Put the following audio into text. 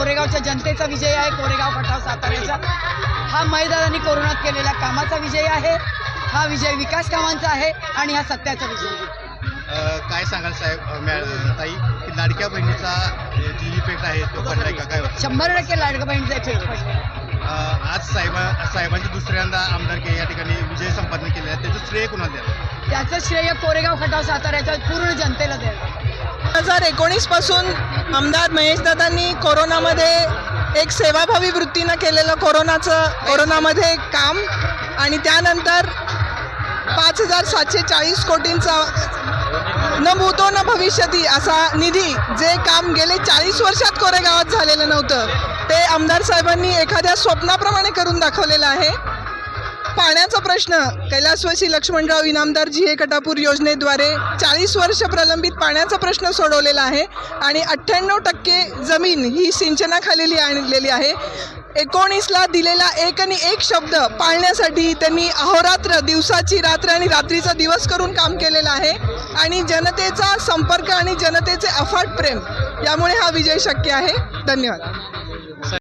कोरेगावच्या जनतेचा विजय आहे. कोरेगाव खटाव साताऱ्याचा हा मैदानाने कोरोनात केलेल्या कामाचा विजय आहे. हा विजय विकास कामांचा आहे आणि हा सत्याचा विजय आहे. काय सांगाल साहेब ताई की लाडक्या बहिणीचा जी इफेक्ट आहे तो पडलाय का? काय? शंभर टक्के लाडका बहिणीचा इफेक्ट पडला आज साहेबा साहेबांची दुसऱ्यांदा आमदारकी या ठिकाणी विजय संपादन केले आहे. त्याचं श्रेय कुणाला द्याल त्याचं श्रेय कोरेगाव खटाव साताऱ्याच्या पूर्ण जनतेला द्यायला. दोन हजार एकोणीसपासून आमदार महेशदादांनी कोरोनामध्ये एक सेवाभावी वृत्तीनं केलेलं कोरोनाचं कोरोनामध्ये काम. आणि त्यानंतर पाच हजार सातशे चाळीस कोटींचा न भूतो न भविष्यती असा निधी जे काम गेले चाळीस वर्षात कोरेगावात झालेलं नव्हतं ते आमदार साहेबांनी एखाद्या स्वप्नाप्रमाणे करून दाखवलेलं आहे. पाण्याचा प्रश्न. कैलासवासी लक्ष्मणराव इनामदार जी हे कटापूर योजनेद्वारे चाळीस वर्ष प्रलंबित पाण्याचा प्रश्न सोडवलेला आहे आणि अठ्ठ्याण्णव टक्के जमीन ही सिंचनाखाली आणलेली आहे. एकोणीसला दिलेला एक आणि एक शब्द पाळण्यासाठी त्यांनी अहोरात्र दिवसाची रात्र आणि रात्रीचा दिवस करून काम केलेलं आहे आणि जनतेचा संपर्क आणि जनतेचे अफाट प्रेम यामुळे हा विजय शक्य आहे. धन्यवाद.